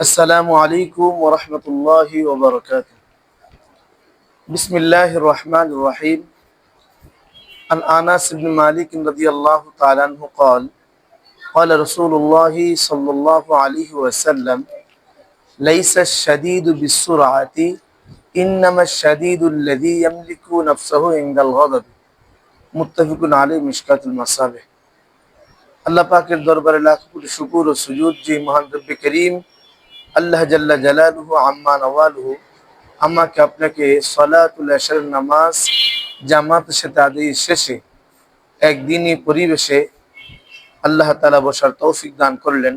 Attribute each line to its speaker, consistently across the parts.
Speaker 1: السلام عليكم ورحمة الله وبركاته بسم الله الرحمن الرحيم عن أنس بن مالك رضي الله تعالى عنه قال قال رسول الله صلى الله عليه وسلم ليس الشديد بالسرعة إنما الشديد الذي يملك نفسه عند الغضب মুত্তাফিকুন আলী মিশকাতুল মাসাবে আল্লাহ পাকের দরবারে লাখ কোটি শুকুর ও সুজুদ যে মহান রব্বে করিম আল্লাহ জাল্লা জালালুহু আম্মা নওয়ালুহু। আমাকে আপনাকে সলাতুল আশার নামাজ জামাতের সাথে আদায়ের শেষে একদিনই পরিবেশে আল্লাহ তালা বসার তৌফিক দান করলেন।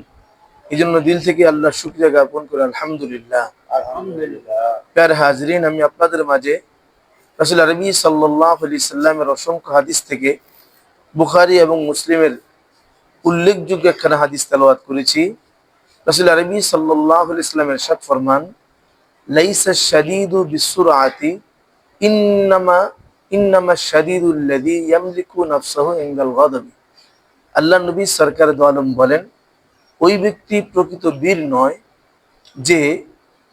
Speaker 1: এই জন্য দিল থেকে আল্লাহ শুক্রিয়া জ্ঞাপন করে আলহামদুলিল্লাহ।
Speaker 2: আলহামদুলিল্লাহ।
Speaker 1: প্যার হাজরিন আমি আপনাদের মাঝে রসুল আরবি সাল্লাহ আলি সাল্লামের অসংখ্য হাদিস থেকে বুখারি এবং মুসলিমের উল্লেখযোগ্য একখানা হাদিস তেলাওয়াত করেছি। রসুল আরবি সাল্লাহ ইসলামের সাত ফরমান, লাইসা শাদিদু বিসুর আতি ইন্নামা ইন্নামা শাদিদুল্লাদি ইয়ামলিকু নাফসাহু ইনদাল গাদাবি। আল্লাহ নবী সরকার দোয়ালম বলেন, ওই ব্যক্তি প্রকৃত বীর নয় যে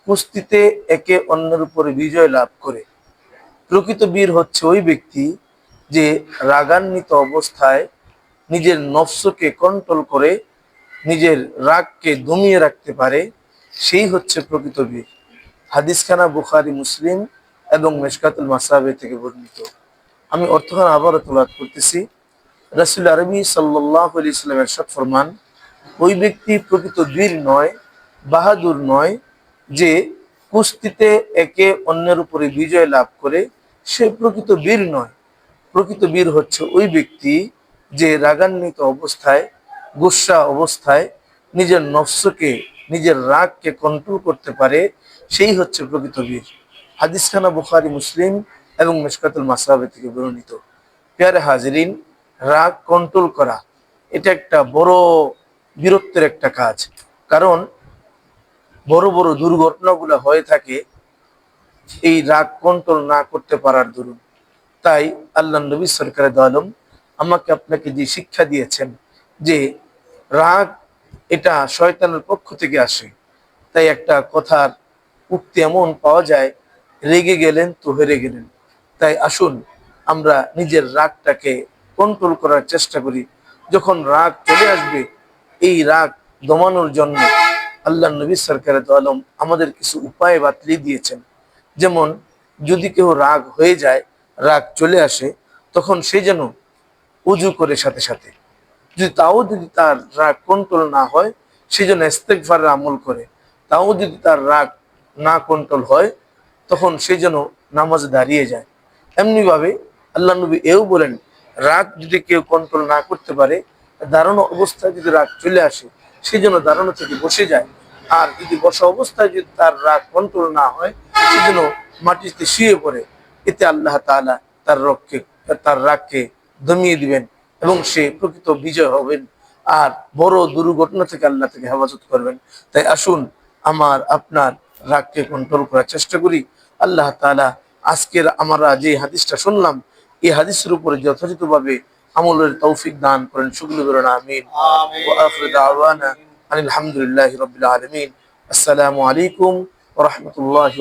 Speaker 1: কুস্তিতে একে অন্যের উপর বিজয় লাভ করে। প্রকৃত বীর হচ্ছে ওই ব্যক্তি যে রাগান্বিত অবস্থায় নিজের নফসকে কন্ট্রোল করে নিজের রাগকে দমিয়ে রাখতে পারে, সেই হচ্ছে প্রকৃত বীর। হাদিসখানা বুখারি, মুসলিম এবং মেশকাতুল মাসাবে থেকে বর্ণিত। আমি অর্থখানা আবারও তোলাদ করতেছি। রাসুল আরবি সাল্লাহ আলি ফরমান, ওই ব্যক্তি প্রকৃত বীর নয়, বাহাদুর নয় যে কুস্তিতে একে অন্যের উপরে বিজয় লাভ করে, সে প্রকৃত বীর নয়। প্রকৃত বীর হচ্ছে ওই ব্যক্তি যে রাগান্বিত অবস্থায় গুসা অবস্থায় নিজের নফসকে, নিজের রাগকে কন্ট্রোল করতে পারে, সেই হচ্ছে প্রকৃত বীর। হাদিসখানা বুখারি, মুসলিম এবং মেশকাতুল মাসাবে থেকে বর্ণিত। পেয়ারে হাজরিন, রাগ কন্ট্রোল করা, এটা একটা বড় বীরত্বের একটা কাজ। কারণ বড় বড় দুর্ঘটনাগুলো হয়ে থাকে, এই রাগ কন্ট্রোল না করতে পারার দরুন। তাই আল্লাহ নবী সরকারের আলম আমাকে আপনাকে যে শিক্ষা দিয়েছেন যে রাগ, এটা শয়তানের পক্ষ থেকে আসে। তাই একটা কথার উক্তি এমন পাওয়া যায়, রেগে গেলেন তো হেরে গেলেন। তাই আসুন, আমরা নিজের রাগটাকে কন্ট্রোল করার চেষ্টা করি। যখন রাগ চলে আসবে, এই রাগ দমানোর জন্য আল্লাহ নবী সরকারের আলম আমাদের কিছু উপায় বাতলি দিয়েছেন। যেমন, যদি কেউ রাগ হয়ে যায়, রাগ চলে আসে, তখন সে যেন উজু করে সাথে সাথে। যদি তাও যদি তার রাগ কন্ট্রোল না হয়, সে যেন ইস্তেকভারের আমল করে। তাও যদি তার রাগ না কন্ট্রোল হয়, তখন সে যেন নামাজ দাঁড়িয়ে যায়। এমনিভাবে আল্লাহ নবী এও বলেন, রাগ যদি কেউ কন্ট্রোল না করতে পারে, দাঁড়ানো অবস্থায় যদি রাগ চলে আসে, সে যেন দাঁড়ানো থেকে বসে যায়। আর যদি বসা অবস্থায় যদি তার রাগ কন্ট্রোল না হয়, সে যেন মাটিতে শুয়ে পড়ে। এতে আল্লাহ তাআলা তার রক্ষে তার রাগকে দমিয়ে দিবেন। এবং সে প্রকৃত বিজয় হবেন আর বড় দুর্ঘটনা থেকে আল্লাহ থেকে হেফাজত করবেন। তাই আসুন আমার আপনার রাগকে কন্ট্রোল করার চেষ্টা করি। আল্লাহ তালা আজকের আমরা যে হাদিসটা শুনলাম এই হাদিসের উপরে যথাযথভাবে আমলের তৌফিক দান করেন। আলহামদুলিল্লাহ আসসালামু আলাইকুম রহমতুল্লাহ